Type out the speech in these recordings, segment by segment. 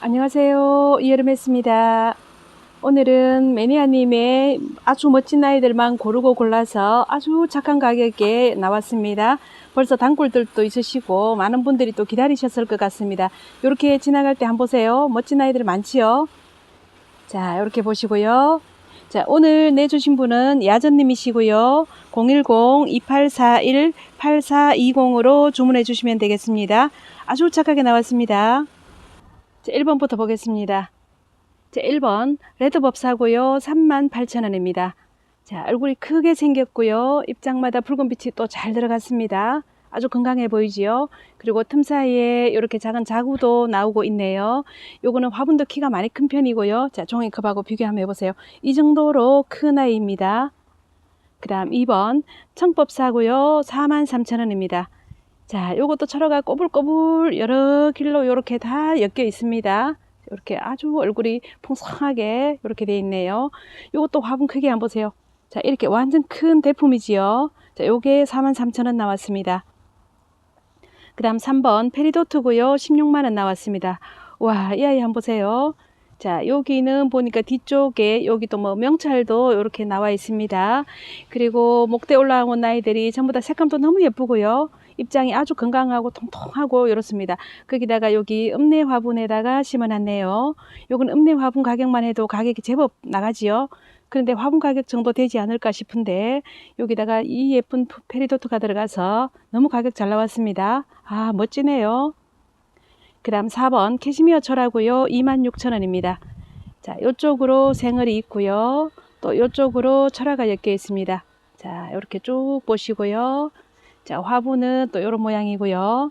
안녕하세요. 이여름했습니다. 오늘은 매니아님의 아주 멋진 아이들만 고르고 골라서 아주 착한 가격에 나왔습니다. 벌써 단골들도 있으시고 많은 분들이 또 기다리셨을 것 같습니다. 이렇게 지나갈 때 한번 보세요. 멋진 아이들 많지요? 자, 이렇게 보시고요. 자, 오늘 내주신 분은 야전님이시고요. 010-2841-8420으로 주문해 주시면 되겠습니다. 아주 착하게 나왔습니다. 자, 1번부터 보겠습니다. 자, 1번 레드법사고요. 38,000원입니다. 자, 얼굴이 크게 생겼고요. 입장마다 붉은 빛이 또 잘 들어갔습니다. 아주 건강해 보이지요. 그리고 틈 사이에 이렇게 작은 자구도 나오고 있네요. 요거는 화분도 키가 많이 큰 편이고요. 자, 종이컵하고 비교 한번 해보세요. 이 정도로 큰 아이입니다. 그 다음 2번 청법사고요. 43,000원입니다. 자, 요것도 철화가 꼬불꼬불 여러 길로 이렇게 다 엮여 있습니다. 이렇게 아주 얼굴이 풍성하게 이렇게 돼 있네요. 요것도 화분 크게 한번 보세요. 자, 이렇게 완전 큰 대품이지요. 자, 요게 43,000원 나왔습니다. 그 다음 3번 페리도트고요. 16만원 나왔습니다. 와, 이 아이 한번 보세요. 자, 여기는 보니까 뒤쪽에 여기도 뭐 명찰도 이렇게 나와 있습니다. 그리고 목대 올라온 아이들이 전부 다 색감도 너무 예쁘고요. 입장이 아주 건강하고 통통하고 이렇습니다. 거기다가 여기 읍내 화분에다가 심어놨네요. 요건 읍내 화분 가격만 해도 가격이 제법 나가지요. 그런데 화분 가격 정도 되지 않을까 싶은데 여기다가 이 예쁜 페리도트가 들어가서 너무 가격 잘 나왔습니다. 아 멋지네요. 그 다음 4번 캐시미어 철하고요. 26,000원입니다. 자, 이쪽으로 생얼이 있고요. 또 이쪽으로 철화가 엮여 있습니다. 자, 이렇게 쭉 보시고요. 자, 화분은 또 이런 모양이고요.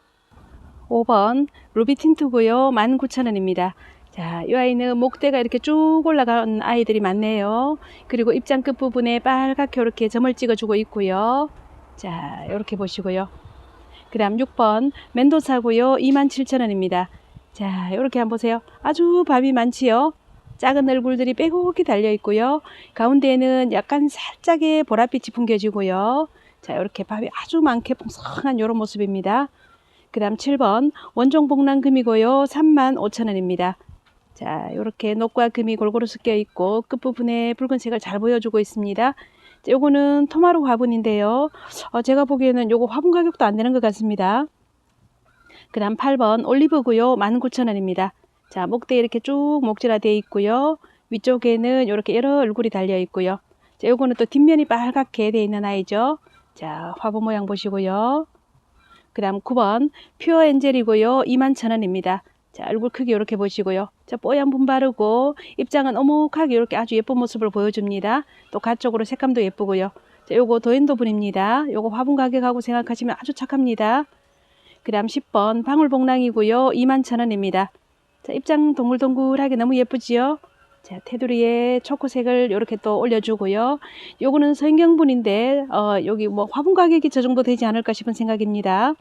5번 루비 틴트고요. 19,000원입니다. 자, 이 아이는 목대가 이렇게 쭉 올라간 아이들이 많네요. 그리고 입장 끝 부분에 빨갛게 이렇게 점을 찍어주고 있고요. 자, 이렇게 보시고요. 그 다음 6번 멘도사고요. 27,000원입니다. 자, 이렇게 한번 보세요. 아주 밥이 많지요. 작은 얼굴들이 빼곡히 달려 있고요. 가운데에는 약간 살짝의 보랏빛이 풍겨지고요. 자, 이렇게 밥이 아주 많게 풍성한 이런 모습입니다. 그 다음 7번 원종 복랑금이고요. 35,000원입니다. 자, 이렇게 녹과 금이 골고루 섞여 있고 끝부분에 붉은색을 잘 보여주고 있습니다. 자, 요거는 토마로 화분인데요. 어, 제가 보기에는 요거 화분 가격도 안 되는 것 같습니다. 그 다음 8번 올리브고요. 19,000원입니다. 자, 목대 이렇게 쭉 목질화되어 있고요. 위쪽에는 이렇게 여러 얼굴이 달려 있고요. 자, 요거는 또 뒷면이 빨갛게 되어 있는 아이죠. 자, 화분 모양 보시고요. 그 다음 9번 퓨어 엔젤이고요. 21,000원입니다. 자, 얼굴 크기 이렇게 보시고요. 자, 뽀얀 분 바르고 입장은 오목하게 이렇게 아주 예쁜 모습을 보여줍니다. 또 가쪽으로 색감도 예쁘고요. 자, 요거 도엔도 분입니다. 요거 화분 가격하고 생각하시면 아주 착합니다. 그 다음 10번 방울복랑이고요. 21,000원입니다. 자, 입장 동글동글하게 너무 예쁘지요? 자, 테두리에 초코색을 이렇게 또 올려주고요. 요거는 성경분인데, 어, 여기 뭐 화분 가격이 저 정도 되지 않을까 싶은 생각입니다.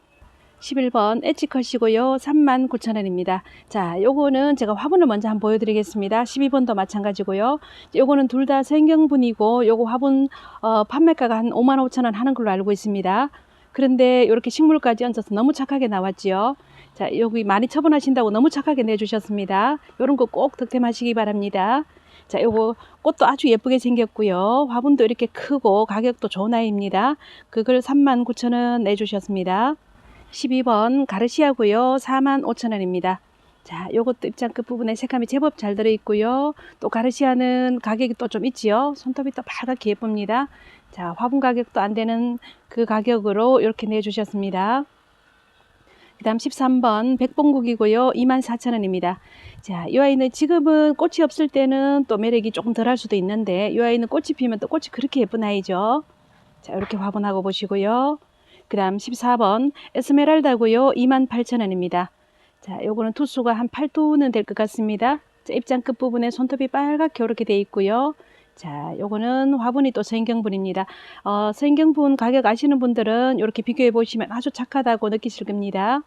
11번 엣지컷이고요. 39,000원입니다. 자, 요거는 제가 화분을 먼저 한번 보여드리겠습니다. 12번도 마찬가지고요. 요거는 둘다 성경분이고, 요거 화분 어, 판매가가 한 55,000원 하는 걸로 알고 있습니다. 그런데 이렇게 식물까지 얹어서 너무 착하게 나왔지요. 자, 여기 많이 처분하신다고 너무 착하게 내주셨습니다. 이런 거 꼭 득템하시기 바랍니다. 자, 요거 꽃도 아주 예쁘게 생겼고요. 화분도 이렇게 크고 가격도 좋은 아이입니다. 그걸 39,000원 내주셨습니다. 12번 가르시아고요. 45,000원입니다. 자, 요것도 입장 끝부분에 색감이 제법 잘 들어있고요. 또 가르시아는 가격이 또 좀 있지요. 손톱이 또 빨갛게 예쁩니다. 자, 화분 가격도 안 되는 그 가격으로 이렇게 내주셨습니다. 그 다음 13번 백봉국이고요. 24,000원입니다. 자, 이 아이는 지금은 꽃이 없을 때는 또 매력이 조금 덜할 수도 있는데 이 아이는 꽃이 피면 또 꽃이 그렇게 예쁜 아이죠. 자, 이렇게 화분하고 보시고요. 그 다음 14번 에스메랄다고요. 28,000원입니다. 자, 요거는 투수가 한 8두는 될 것 같습니다. 자, 입장 끝부분에 손톱이 빨갛게 이렇게 돼 있고요. 자, 요거는 화분이 또 성경분입니다. 어, 성경분 가격 아시는 분들은 이렇게 비교해 보시면 아주 착하다고 느끼실 겁니다.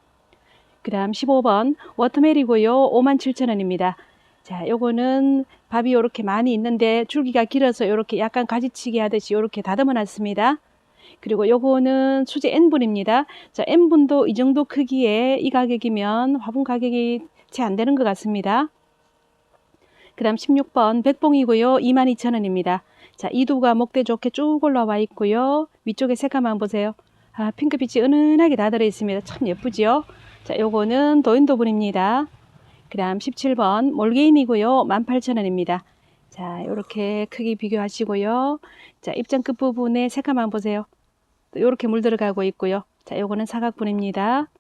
그 다음 15번 워터멜이고요. 57,000원입니다. 자, 요거는 밥이 이렇게 많이 있는데 줄기가 길어서 이렇게 약간 가지치기 하듯이 이렇게 다듬어 놨습니다. 그리고 요거는 수제 N분입니다. 자, N분도 이 정도 크기에 이 가격이면 화분 가격이 채 안 되는 것 같습니다. 그 다음 16번 백봉이고요. 22,000원입니다. 자, 이두가 목대 좋게 쭉 올라와 있고요. 위쪽에 색감 한번 보세요. 아, 핑크빛이 은은하게 다 들어 있습니다. 참 예쁘지요? 자, 요거는 도인도분입니다. 그 다음 17번 몰게인이고요. 18,000원입니다. 자, 요렇게 크기 비교하시고요. 자, 입장 끝부분에 색감 한번 보세요. 또 요렇게 물 들어가고 있고요. 자, 요거는 사각분입니다.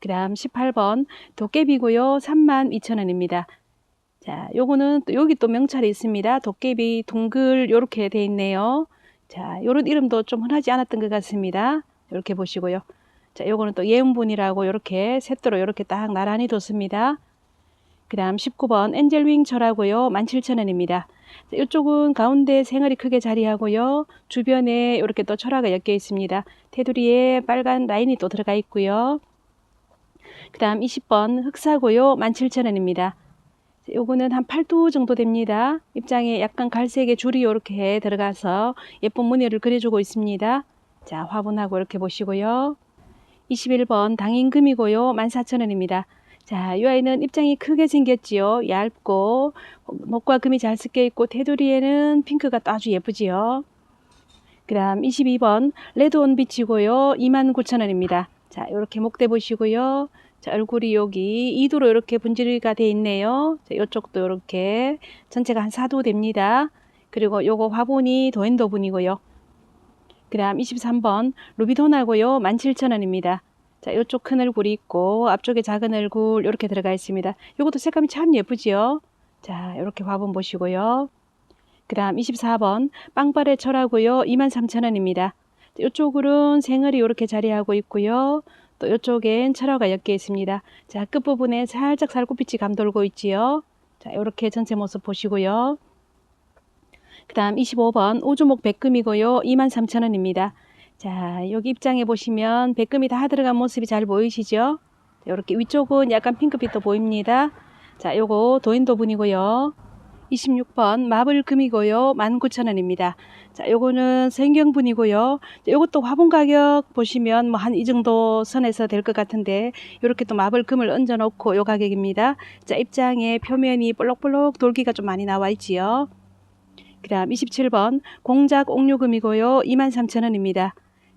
그 다음 18번 도깨비고요. 32,000원입니다. 자, 요거는 또 여기 또 명찰이 있습니다. 도깨비 동글 요렇게 돼 있네요. 자, 요런 이름도 좀 흔하지 않았던 것 같습니다. 이렇게 보시고요. 자, 요거는 또 예음분이라고 요렇게 셋도로 요렇게 딱 나란히 뒀습니다. 그 다음 19번 엔젤윙 철하고요. 17,000원입니다. 이쪽은 가운데 생얼이 크게 자리하고요. 주변에 이렇게 또 철화가 엮여 있습니다. 테두리에 빨간 라인이 또 들어가 있고요. 그 다음 20번 흑사고요. 17,000원입니다. 요거는 한 8도 정도 됩니다. 입장에 약간 갈색의 줄이 이렇게 들어가서 예쁜 무늬를 그려주고 있습니다. 자, 화분하고 이렇게 보시고요. 21번 당인금이고요. 14,000원입니다. 자, 이 아이는 입장이 크게 생겼지요. 얇고 목과 금이 잘 섞여 있고 테두리에는 핑크가 또 아주 예쁘지요. 그다음 22번 레드온 빛이고요. 29,000원입니다. 자, 이렇게 목대 보시고요. 자, 얼굴이 여기 2도로 이렇게 분질가 돼 있네요. 자, 이쪽도 이렇게 전체가 한 4도 됩니다. 그리고 요거 화분이 도엔도분이고요. 그 다음 23번 루비돈하고요. 17,000원입니다. 자, 이쪽 큰 얼굴이 있고 앞쪽에 작은 얼굴 이렇게 들어가 있습니다. 이것도 색감이 참 예쁘지요. 자, 이렇게 화분 보시고요. 그 다음 24번 빵발의 철하고요. 23,000원입니다. 이쪽으로는 생얼이 이렇게 자리하고 있고요. 또 이쪽엔 철화가 엮여 있습니다. 자, 끝부분에 살짝 살구빛이 감돌고 있지요. 자, 이렇게 전체 모습 보시고요. 그 다음 25번 오주목 백금이고요. 23,000원입니다. 자, 여기 입장에 보시면 백금이 다 들어간 모습이 잘 보이시죠? 이렇게 위쪽은 약간 핑크빛도 보입니다. 자, 요거 도인도분이고요. 26번 마블금이고요. 19,000원입니다. 자, 요거는 생경분이고요. 자, 요것도 화분 가격 보시면 뭐 한 이 정도 선에서 될 것 같은데 요렇게 또 마블금을 얹어 놓고 요 가격입니다. 자, 입장에 표면이 볼록볼록 돌기가 좀 많이 나와 있지요. 그 다음 27번 공작 옥류금이고요. 23,000원입니다.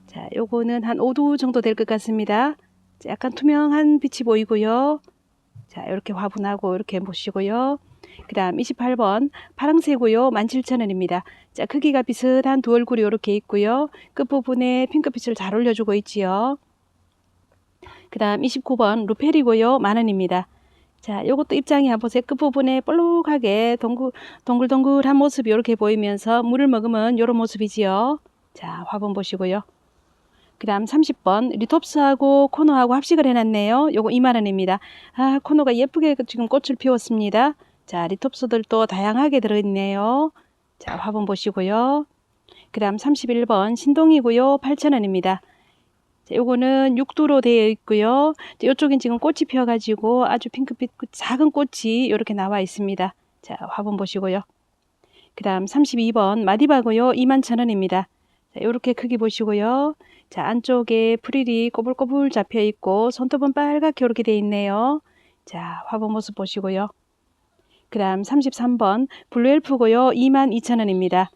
자, 요거는 한 5도 정도 될 것 같습니다. 자, 약간 투명한 빛이 보이고요. 자, 이렇게 화분하고 이렇게 보시고요. 그 다음 28번 파랑새고요. 17,000원입니다. 자, 크기가 비슷한 두 얼굴이 이렇게 있고요. 끝부분에 핑크빛을 잘 올려주고 있지요. 그 다음 29번 루페리고요. 만원입니다. 자, 요것도 입장이 한번 보세요. 끝부분에 볼록하게 동글, 동글동글한 모습이 이렇게 보이면서 물을 먹으면 이런 모습이지요. 자, 화분 보시고요. 그 다음 30번 리톱스하고 코너하고 합식을 해놨네요. 요거 2만원입니다. 아, 코너가 예쁘게 지금 꽃을 피웠습니다. 자, 리톱스들도 다양하게 들어있네요. 자, 화분 보시고요. 그 다음 31번 신동이고요. 8,000원입니다. 자, 요거는 6도로 되어 있고요. 자, 요쪽엔 지금 꽃이 피어가지고 아주 핑크빛 작은 꽃이 이렇게 나와 있습니다. 자, 화분 보시고요. 그 다음 32번 마디바고요. 21,000원입니다. 자, 요렇게 크기 보시고요. 자, 안쪽에 프릴이 꼬불꼬불 잡혀 있고 손톱은 빨갛게 이렇게 되어 있네요. 자, 화분 모습 보시고요. 그 다음 33번 블루엘프고요. 22,000원입니다.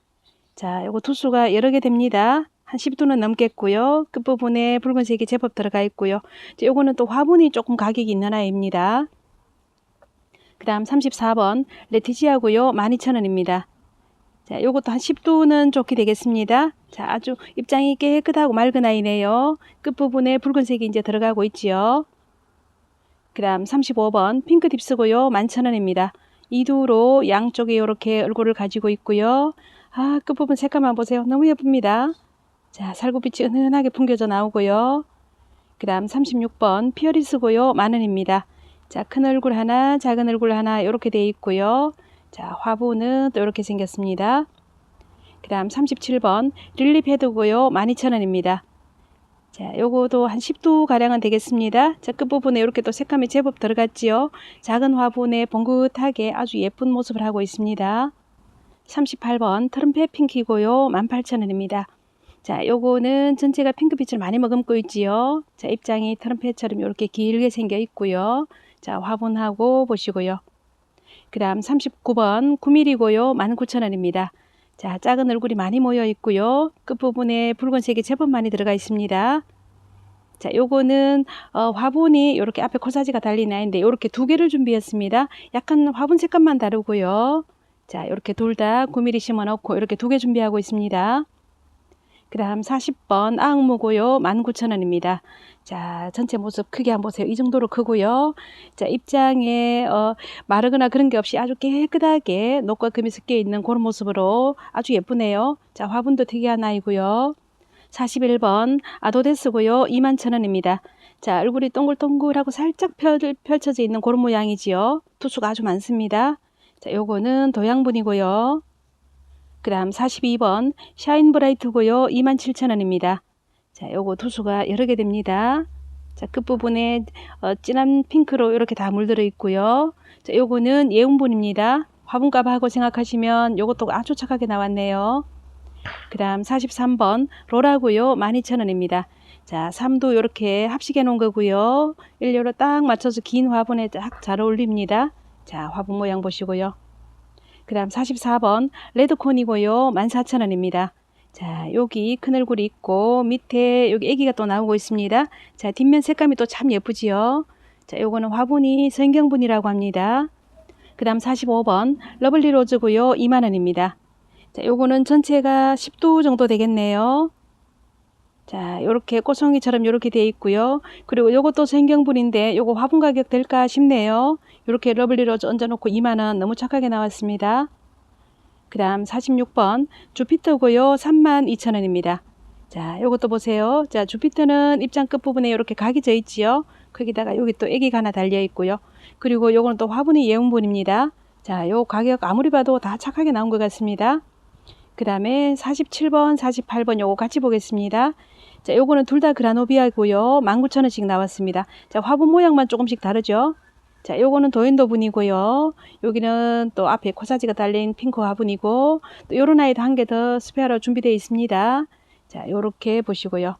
자, 요거 두수가 여러 개 됩니다. 한 10도는 넘겠고요. 끝부분에 붉은색이 제법 들어가 있고요. 자, 요거는 또 화분이 조금 가격이 있는 아이입니다. 그 다음 34번 레티지아고요. 12,000원입니다. 자, 요것도 한 10도는 좋게 되겠습니다. 자, 아주 입장이 깨끗하고 맑은 아이네요. 끝부분에 붉은색이 이제 들어가고 있지요. 그 다음 35번 핑크 딥스고요. 11,000원입니다. 이두로 양쪽에 이렇게 얼굴을 가지고 있고요. 아, 끝부분 색감만 보세요. 너무 예쁩니다. 자, 살구빛이 은은하게 풍겨져 나오고요. 그 다음 36번 피어리스고요. 만원입니다. 자, 큰 얼굴 하나, 작은 얼굴 하나 이렇게 되어 있고요. 자, 화분은 또 이렇게 생겼습니다. 그 다음 37번 릴리 패드고요. 12,000원입니다. 자, 요거도 한 10도 가량은 되겠습니다. 자, 끝부분에 이렇게 또 색감이 제법 들어갔지요. 작은 화분에 봉긋하게 아주 예쁜 모습을 하고 있습니다. 38번 트럼펫 핑키고요. 18,000원입니다. 자, 요거는 전체가 핑크빛을 많이 머금고 있지요. 자, 입장이 트럼펫처럼 이렇게 길게 생겨 있고요. 자, 화분하고 보시고요. 그 다음 39번 9mm고요. 19,000원입니다. 자, 작은 얼굴이 많이 모여 있고요. 끝부분에 붉은색이 제법 많이 들어가 있습니다. 자, 요거는 어, 화분이 이렇게 앞에 코사지가 달린 아이인데 이렇게 두 개를 준비했습니다. 약간 화분 색감만 다르고요. 자, 이렇게 둘 다 9mm 심어 넣고 이렇게 두 개 준비하고 있습니다. 그 다음 40번 아흥무고요. 19,000원입니다. 자, 전체 모습 크게 한번 보세요. 이 정도로 크고요. 자, 입장에 어, 마르거나 그런 게 없이 아주 깨끗하게 녹과 금이 섞여 있는 그런 모습으로 아주 예쁘네요. 자, 화분도 특이한 아이고요. 41번 아도데스고요. 21,000원입니다. 자, 얼굴이 동글동글하고 살짝 펼, 펼쳐져 있는 그런 모양이지요. 투수가 아주 많습니다. 자, 요거는 도양분이고요. 그 다음 42번 샤인 브라이트고요. 27,000원입니다. 자, 요거 투수가 여러 개 됩니다. 자, 끝부분에 어, 진한 핑크로 이렇게 다 물들어 있고요. 자, 요거는 예운분입니다. 화분값하고 생각하시면 요것도 아주 착하게 나왔네요. 그 다음 43번 로라고요. 12,000원입니다. 자, 3도 이렇게 합식해 놓은 거고요. 일렬로 딱 맞춰서 긴 화분에 딱 잘 어울립니다. 자, 화분 모양 보시고요. 그 다음 44번 레드콘이고요. 14,000원입니다. 자, 여기 큰 얼굴이 있고 밑에 여기 애기가 또 나오고 있습니다. 자, 뒷면 색감이 또 참 예쁘지요. 자, 요거는 화분이 성경분이라고 합니다. 그 다음 45번 러블리 로즈고요. 2만원입니다. 자, 요거는 전체가 10도 정도 되겠네요. 자, 요렇게 꽃송이처럼 요렇게 되어 있고요. 그리고 요것도 생경분인데 요거 화분 가격 될까 싶네요. 요렇게 러블리 로즈 얹어 놓고 2만 원 너무 착하게 나왔습니다. 그 다음 46번 주피터고요. 32,000원입니다. 자, 요것도 보세요. 자, 주피터는 입장 끝 부분에 이렇게 각이 져 있지요. 거기다가 여기 또 애기가 하나 달려 있고요. 그리고 요거는 또 화분이 예운분입니다. 자, 요 가격 아무리 봐도 다 착하게 나온 것 같습니다. 그 다음에 47번, 48번 요거 같이 보겠습니다. 자, 요거는 둘 다 그라노비아고요. 19,000원씩 나왔습니다. 자, 화분 모양만 조금씩 다르죠. 자, 요거는 도인도 분이고요. 여기는 또 앞에 코사지가 달린 핑크 화분이고 또 요런 아이도 한 개 더 스페어로 준비되어 있습니다. 자, 요렇게 보시고요.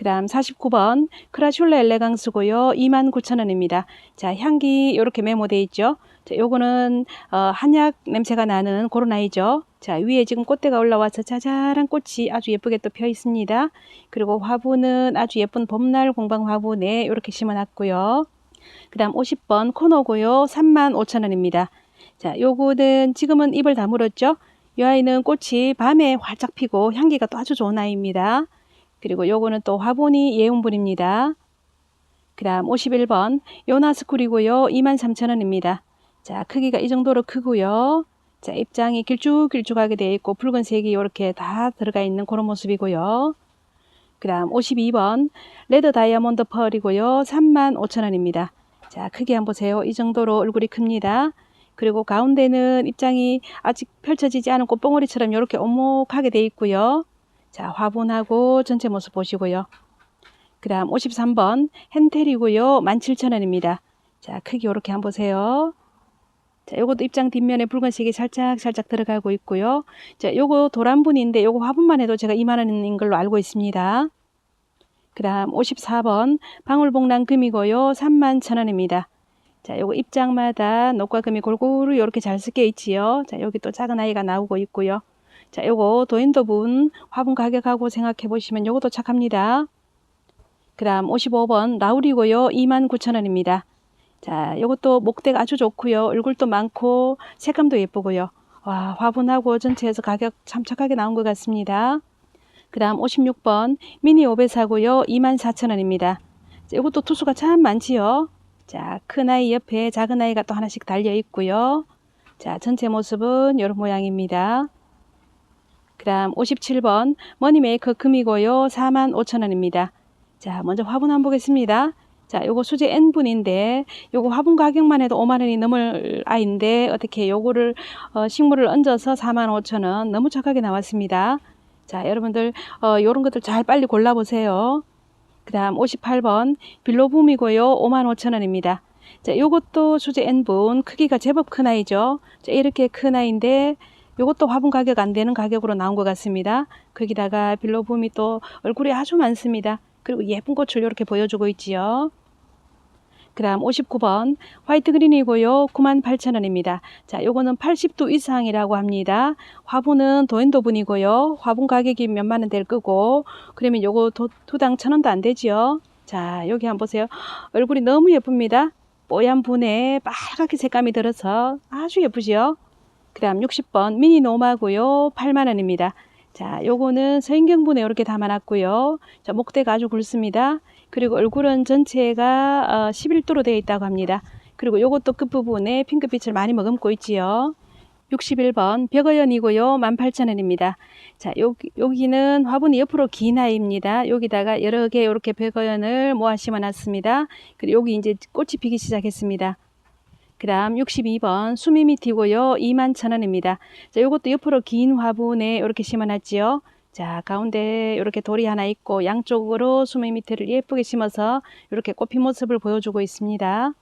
그 다음 49번 크라슐레 엘레강스고요. 29,000원입니다. 자, 향기 요렇게 메모되어 있죠. 자, 요거는 어, 한약 냄새가 나는 그런 아이죠. 자, 위에 지금 꽃대가 올라와서 자잘한 꽃이 아주 예쁘게 또 펴 있습니다. 그리고 화분은 아주 예쁜 봄날 공방 화분에 이렇게 심어 놨고요. 그 다음 50번 코너고요. 35,000원입니다. 자, 요거는 지금은 잎을 다물었죠. 이 아이는 꽃이 밤에 활짝 피고 향기가 또 아주 좋은 아이입니다. 그리고 요거는 또 화분이 예운분입니다. 그 다음 51번 요나스쿨이고요. 23,000원입니다. 자, 크기가 이 정도로 크고요. 자, 입장이 길쭉길쭉하게 되어 있고 붉은색이 이렇게 다 들어가 있는 그런 모습이고요. 그 다음 52번 레드 다이아몬드 펄이고요. 35,000원입니다. 자, 크게 한번 보세요. 이 정도로 얼굴이 큽니다. 그리고 가운데는 입장이 아직 펼쳐지지 않은 꽃봉오리처럼 이렇게 오목하게 되어 있고요. 자, 화분하고 전체 모습 보시고요. 그 다음 53번 hen텔이고요. 17,000원입니다. 자, 크기 이렇게 한번 보세요. 자, 요것도 입장 뒷면에 붉은색이 살짝 살짝 들어가고 있고요. 자, 요거 도란분인데 요거 화분만 해도 제가 2만 원인 걸로 알고 있습니다. 그 다음 54번 방울복랑 금이고요. 3만 천 원입니다. 자, 요거 입장마다 녹과 금이 골고루 이렇게 잘 섞여 있지요. 자, 여기 또 작은 아이가 나오고 있고요. 자, 요거 도인도분 화분 가격하고 생각해 보시면 요것도 착합니다. 그 다음 55번 라울이고요. 29,000원입니다. 자, 요것도 목대가 아주 좋고요. 얼굴도 많고 색감도 예쁘고요. 와, 화분하고 전체에서 가격 참 착하게 나온 것 같습니다. 그 다음 56번 미니 오베사고요. 24,000원입니다. 이것도 투수가 참 많지요. 자, 큰 아이 옆에 작은 아이가 또 하나씩 달려 있고요. 자, 전체 모습은 이런 모양입니다. 그 다음 57번 머니메이커 금이고요. 45,000원입니다. 자, 먼저 화분 한번 보겠습니다. 자, 요거 수제 N분인데 요거 화분 가격만 해도 5만 원이 넘을 아이인데 어떻게 요거를 어, 식물을 얹어서 4만 5천 원 너무 착하게 나왔습니다. 자, 여러분들 어, 요런 것들 잘 빨리 골라 보세요. 그 다음 58번 빌로붐이고요. 5만 5천 원입니다. 자, 요것도 수제 N분 크기가 제법 큰 아이죠. 자, 이렇게 큰 아이인데 요것도 화분 가격 안 되는 가격으로 나온 것 같습니다. 거기다가 빌로붐이 또 얼굴이 아주 많습니다. 그리고 예쁜 꽃을 이렇게 보여주고 있지요. 그 그다음 59번 화이트 그린이고요. 98,000원입니다. 자, 요거는 80도 이상이라고 합니다. 화분은 도엔도 분이고요. 화분 가격이 몇만 원 될 거고 그러면 요거 도, 두당 천 원도 안 되지요. 자, 여기 한번 보세요. 얼굴이 너무 예쁩니다. 뽀얀 분에 빨갛게 색감이 들어서 아주 예쁘지요. 그다음 60번 미니 노마고요. 8만 원입니다. 자, 요거는 서인경분에 이렇게 담아놨고요. 자, 목대가 아주 굵습니다. 그리고 얼굴은 전체가 어, 11도로 되어 있다고 합니다. 그리고 요것도 끝부분에 핑크빛을 많이 머금고 있지요. 61번 벽어연이고요. 18,000원입니다. 자, 여기, 여기는 화분이 옆으로 긴 아이입니다. 여기다가 여러 개 이렇게 벽어연을 모아 심어놨습니다. 그리고 여기 이제 꽃이 피기 시작했습니다. 그 다음 62번 수미미티고요. 21,000원입니다. 자, 요것도 옆으로 긴 화분에 이렇게 심어놨지요. 자, 가운데 이렇게 돌이 하나 있고 양쪽으로 수미미티를 예쁘게 심어서 이렇게 꽃핀 모습을 보여주고 있습니다.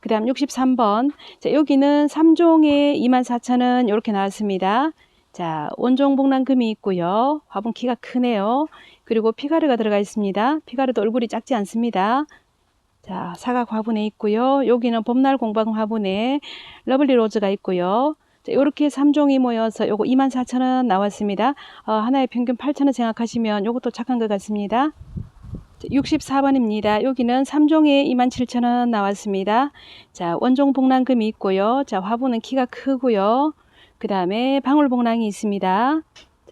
그 다음 63번. 자, 여기는 3종에 24,000원 이렇게 나왔습니다. 자, 원종 복랑금이 있고요. 화분 키가 크네요. 그리고 피가르가 들어가 있습니다. 피가르도 얼굴이 작지 않습니다. 자, 사각 화분에 있고요. 여기는 봄날 공방 화분에 러블리 로즈가 있고요. 자, 이렇게 3종이 모여서 요거 24,000원 나왔습니다. 어, 하나에 평균 8,000원 생각하시면 요것도 착한 것 같습니다. 64번입니다. 여기는 3종에 27,000원 나왔습니다. 자, 원종 복랑금이 있고요. 자, 화분은 키가 크고요. 그 다음에 방울 복랑이 있습니다.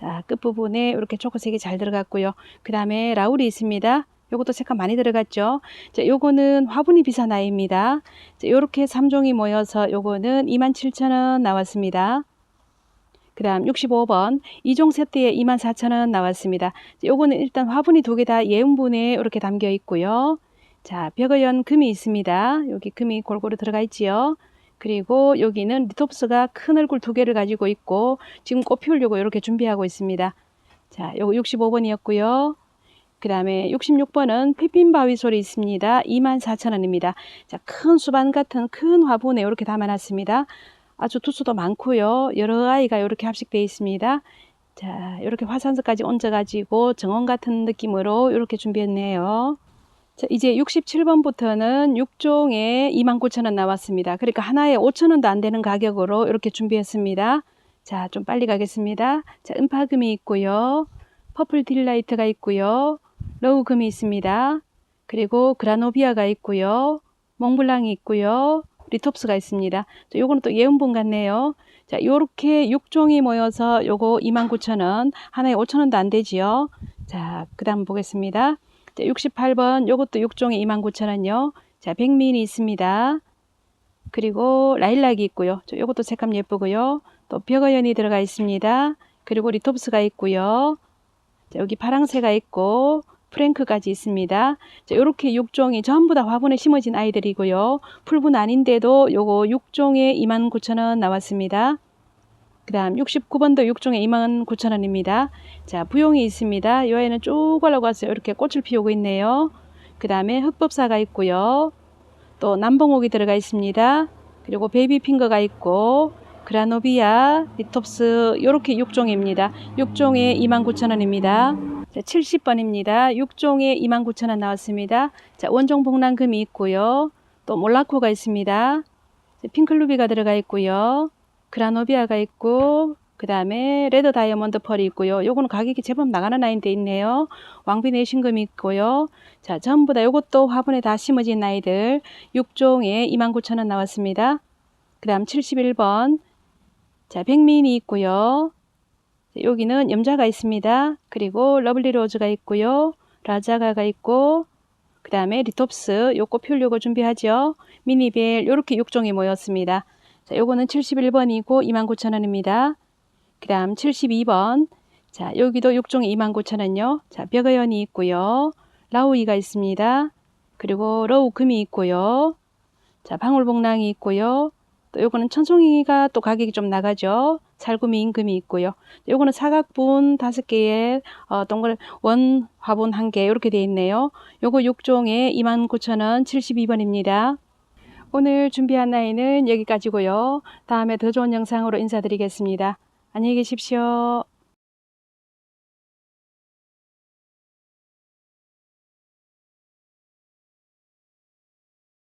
자, 끝부분에 이렇게 초코색이 잘 들어갔고요. 그 다음에 라울이 있습니다. 요것도 색감 많이 들어갔죠. 자, 요거는 화분이. 자, 요렇게 3종이 모여서 요거는 27,000원 나왔습니다. 그 다음 65번 2종 세트에 24,000원 나왔습니다. 자, 요거는 일단 화분이 두 개 다 예운분에 이렇게 담겨 있고요. 자, 벽어연 금이 있습니다. 여기 금이 골고루 들어가 있지요. 그리고 여기는 리톱스가 큰 얼굴 두 개를 가지고 있고 지금 꽃 피우려고 이렇게 준비하고 있습니다. 자, 요거 65번이었고요. 그 다음에 66번은 피핀 바위 소리 있습니다. 24,000원입니다. 자, 큰 수반 같은 큰 화분에 이렇게 담아놨습니다. 아주 두수도 많고요. 여러 아이가 이렇게 합식되어 있습니다. 자, 이렇게 화산석까지 얹어가지고 정원 같은 느낌으로 이렇게 준비했네요. 자, 이제 67번부터는 6종에 29,000원 나왔습니다. 그러니까 하나에 5,000원도 안 되는 가격으로 이렇게 준비했습니다. 자, 좀 빨리 가겠습니다. 자, 음파금이 있고요. 퍼플 딜라이트가 있고요. 러우금이 있습니다. 그리고 그라노비아가 있고요. 몽블랑이 있고요. 리톱스가 있습니다. 자, 요거는 또 예운분 같네요. 자, 요렇게 6종이 모여서 요거 29,000원. 하나에 5,000원도 안 되지요. 자, 그 다음 보겠습니다. 자, 68번 요것도 6종에 29,000원요. 자, 백민이 있습니다. 그리고 라일락이 있고요. 저 요것도 색감 예쁘고요. 또 벽어연이 들어가 있습니다. 그리고 리톱스가 있고요. 자, 여기 파랑새가 있고 프랭크까지 있습니다. 자, 요렇게 6종이 전부 다 화분에 심어진 아이들이고요. 풀분 아닌데도 요거 6종에 29,000원 나왔습니다. 그 다음 69번도 6종에 29,000원입니다. 자, 부용이 있습니다. 요 아이는 쭉 올라가서 이렇게 꽃을 피우고 있네요. 그 다음에 흑법사가 있고요. 또 남봉옥이 들어가 있습니다. 그리고 베이비핑거가 있고 그라노비아, 리톱스 이렇게 6종입니다. 6종에 29,000원입니다. 자, 70번입니다. 6종에 29,000원 나왔습니다. 자, 원종 복랑금이 있고요. 또 몰라코가 있습니다. 자, 핑클루비가 들어가 있고요. 그라노비아가 있고 그 다음에 레드 다이아몬드 펄이 있고요. 요거는 가격이 제법 나가는 아이인데 있네요. 왕비 내신금이 있고요. 자, 전부 다 요것도 화분에 다 심어진 아이들 6종에 29,000원 나왔습니다. 그 다음 71번 자, 백민이 있고요. 자, 여기는 염자가 있습니다. 그리고 러블리 로즈가 있고요. 라자가가 있고 그 다음에 리톱스 요거 피우려고 준비하죠. 미니벨 요렇게 6종이 모였습니다. 자, 요거는 71번이고 29,000원입니다. 그 다음 72번 자 여기도 6종에 29,000원요. 자 벽어연이 있고요. 라우이가 있습니다. 그리고 러우 금이 있고요. 자 방울복랑이 있고요. 또 요거는 천송이가 또 가격이 좀 나가죠. 살구미 임금이 있고요. 요거는 사각분 다섯 개에 어, 동글 원 화분 한 개 이렇게 되어 있네요. 요거 6종에 29,000원 72번입니다. 오늘 준비한 나이는 여기까지고요. 다음에 더 좋은 영상으로 인사드리겠습니다. 안녕히 계십시오.